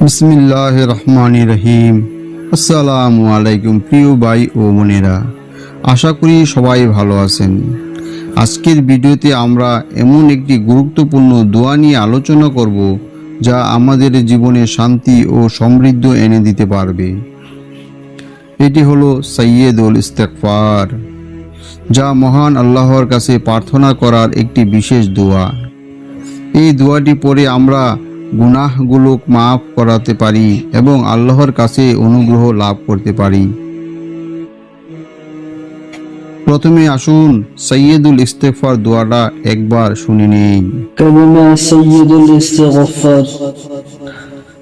বিসমিল্লাহ রহমান রহিম আসসালামু আলাইকুম প্রিয় ভাই ও বোনেরা। আশা করি সবাই ভালো আছেন। আজকের ভিডিওতে আমরা এমন একটি গুরুত্বপূর্ণ দোয়া নিয়ে আলোচনা করব, যা আমাদের জীবনে শান্তি ও সমৃদ্ধ এনে দিতে পারবে। এটি হলো সৈয়দুল ইস্তেকফার যা মহান আল্লাহর কাছে প্রার্থনা করার একটি বিশেষ দোয়া। এই দোয়াটি পড়ে আমরা গুনাহগুলো মাফ করাতে পারি এবং আল্লাহর কাছে অনুগ্রহ লাভ করতে পারি প্রথমে আসুন সৈয়দুল ইস্তেফার দোয়াটা একবার শুনে নেই كلمة سيد الاستغفار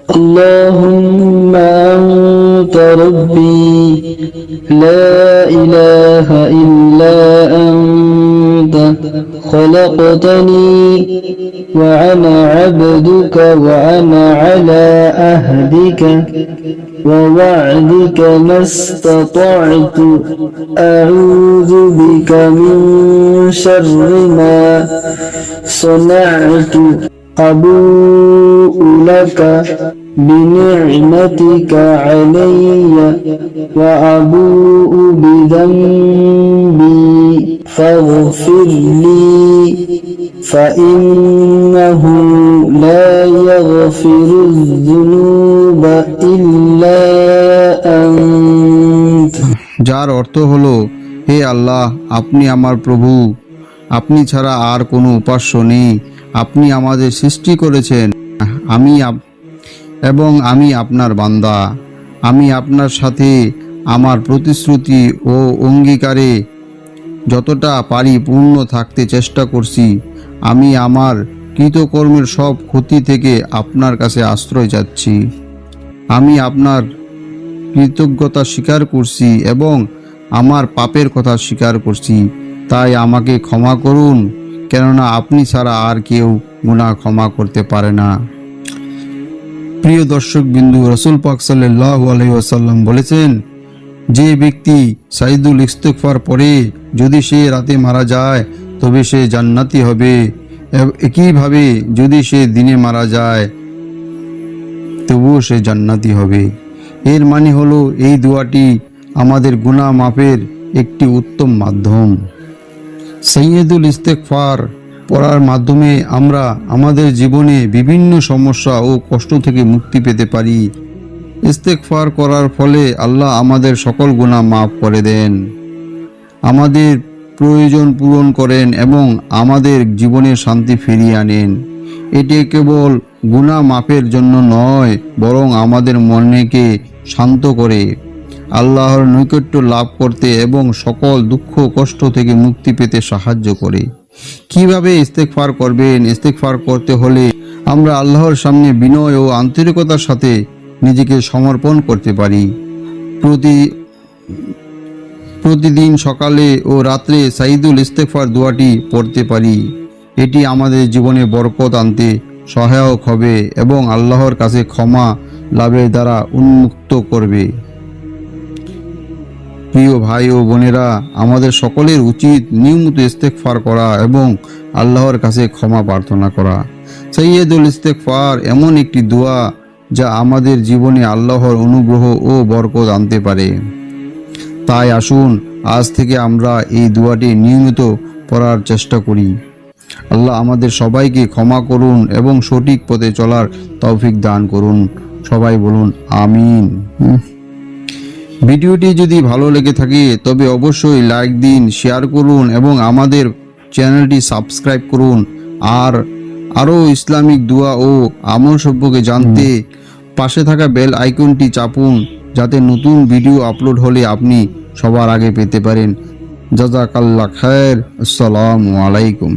اللهم أنت ربي لا إله إلا أنت خلقتني وأنا عبدك وأنا على أهدك ووعدك ما استطعت. أعوذ بك من شر ما صنعت. أبوء لك بنعمتك علي وأبوء بذنبي فاغفر لي فإنه لا يغفر الذنوب إلا أنت যার অর্থ হলো হে আল্লাহ আপনি আমার প্রভু আপনি ছাড়া আর কোনো উপাস্য নেই আপনি আমাদের সৃষ্টি করেছেন আমি আপ- এবং আমি আপনার বান্দা আমি আপনার সাথে আমার প্রতিশ্রুতি ও অঙ্গীকারে যতটা পারি পূর্ণ থাকতে চেষ্টা করছি, আমি আমার কৃতকর্মের সব ক্ষতি থেকে আপনার কাছে আশ্রয় চাচ্ছি আমি আপনার কৃতজ্ঞতা স্বীকার করছি এবং আমার পাপের কথা স্বীকার করছি। তাই আমাকে ক্ষমা করুন, কেননা আপনি ছাড়া আর কেউ গুণা ক্ষমা করতে পারে না। প্রিয় দর্শক বিন্দু, রসুল পাক সাল্লাহ আলহিহাসাল্লাম বলেছেন যে ব্যক্তি সাইদুল ইস্তেকফার পরে যদি সে রাতে মারা যায়, তবে সে জান্নাতি হবে। একইভাবে যদি সে দিনে মারা যায়, তবুও সে জান্নাতি হবে। এর মানে হলো, এই দোয়াটি আমাদের গুণা মাপের একটি উত্তম মাধ্যম। সৈয়দুল ইস্তেকফার পড়ার মাধ্যমে আমরা আমাদের জীবনে বিভিন্ন সমস্যা ও কষ্ট থেকে মুক্তি পেতে পারি। ইস্তেকফার করার ফলে আল্লাহ আমাদের সকল গুনাহ মাফ করে দেন। আমাদের প্রয়োজন পূরণ করেন এবং আমাদের জীবনে শান্তি ফিরিয়ে আনেন। এটি কেবল গুনাহ মাপের জন্য নয়, বরং আমাদের মনকে শান্ত করে, আল্লাহর নৈকট্য লাভ করতে এবং সকল দুঃখ কষ্ট থেকে মুক্তি পেতে সাহায্য করে। কীভাবে ইস্তেকফার করবেন? ইস্তেকফার করতে হলে আমরা আল্লাহর সামনে বিনয় ও আন্তরিকতার সাথে নিজেকে সমর্পণ করতে পারি। প্রতি, প্রতিদিন সকালে ও রাত্রে সাইদুল ইস্তেকফার দোয়াটি পড়তে পারি। এটি আমাদের জীবনে বরকত আনতে সহায়ক হবে এবং আল্লাহর কাছে ক্ষমা লাভের দ্বারা উন্মুক্ত করবে। প্রিয় ভাই ও বোনেরা, আমাদের সকলের উচিত নিয়মিত ইস্তেকফার করা এবং আল্লাহর কাছে ক্ষমা প্রার্থনা করা। সৈয়দুল ইস্তেকফার এমন একটি দোয়া যা আমাদের জীবনে আল্লাহর অনুগ্রহ ও বরকত আনতে পারে। তাই আসুন, আজ থেকে আমরা এই দোয়াটি নিয়মিত পড়ার চেষ্টা করি। আল্লাহ আমাদের সবাইকে ক্ষমা করুন এবং সঠিক পথে চলার তৌফিক দান করুন। সবাই বলুন, আমিন। ভিডিওটি যদি ভালো লেগে থাকে, তবে অবশ্যই লাইক দিন, শেয়ার করুন এবং আমাদের চ্যানেলটি সাবস্ক্রাইব করুন। আর আরও ইসলামিক দোয়া ও আমল সম্পর্কে জানতে পাশে থাকা বেল আইকনটি চাপুন যাতে নতুন ভিডিও আপলোড হলে আপনি সবার আগে পেতে পারেন। জাজাকাল্লা খায়ের। আসসালামু আলাইকুম।